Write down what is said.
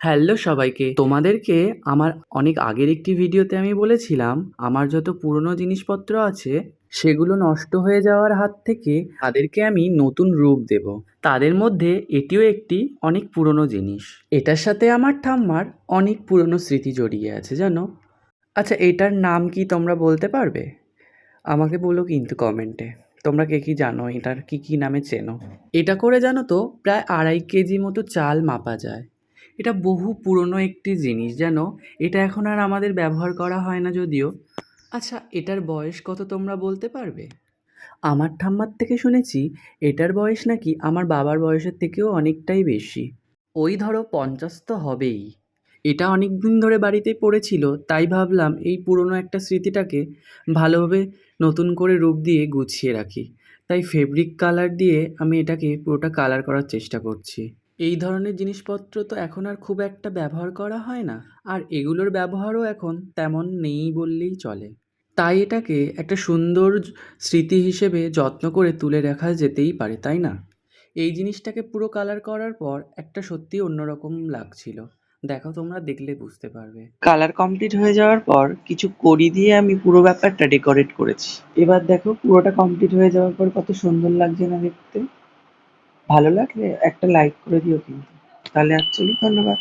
Hello সবাইকে। তোমাদেরকে আমার অনেক আগের একটি ভিডিওতে আমি বলেছিলাম, আমার যত পুরনো জিনিসপত্র আছে, সেগুলো নষ্ট হয়ে যাওয়ার হাত থেকে তাদেরকে আমি নতুন রূপ দেব। তাদের মধ্যে এটিও একটি অনেক পুরনো জিনিস। এটার সাথে আমার ঠাম্মার অনেক পুরনো স্মৃতি জড়িয়ে আছে, জানো? আচ্ছা এটার নাম কি তোমরা বলতে পারবে? আমাকে বলো কিন্তু কমেন্টে। তোমরা কে কি জানো? এটার কি কি নামে চেনো? এটা করে জানো তো, প্রায় আড়াই কেজি মতো চাল মাপা যায়। এটা বহু পুরনো একটি জিনিস যেন এটা এখন আর আমাদের ব্যবহার করা হয় না যদিও। আচ্ছা এটার বয়স কত তোমরা বলতে পারবে? আমার ঠাম্মার থেকে শুনেছি এটার বয়স নাকি আমার বাবার বয়সের থেকেও অনেকটাই বেশি। ওই ধরো পঞ্চাশ তো হবেই। এটা অনেক দিন ধরে বাড়িতেই পড়েছিল তাই ভাবলাম এই পুরনো একটা স্মৃতিটাকে ভালোভাবে নতুন করে রূপ দিয়ে গুছিয়ে রাখি। তাই ফেব্রিক কালার দিয়ে আমি এটাকে পুরোটা কালার করার চেষ্টা করছি। এই ধরনের জিনিসপত্র তো এখন আর খুব একটা ব্যবহার করা হয় না। আর এগুলোর ব্যবহারও এখন তেমন নেই বললেই চলে। তাই এটাকে একটা সুন্দর স্মৃতি হিসেবে যত্ন করে তুলে রাখা যেতেই পারে, তাই না? এই জিনিসটাকে পুরো কালার করার পর একটা সত্যি অন্যরকম লাগছিল। দেখো তোমরা দেখলে বুঝতে পারবে। কালার কমপ্লিট হয়ে যাওয়ার পর কিছু কড়ি দিয়ে আমি পুরো ব্যাপারটা ডেকোরেট করেছি। এবার দেখো পুরোটা কমপ্লিট হয়ে যাওয়ার পর কত সুন্দর লাগছে না দেখতে। ভালো লাগলে একটা লাইক করে দিও কিন্তু। তাহলে অ্যাকচুয়ালি ধন্যবাদ।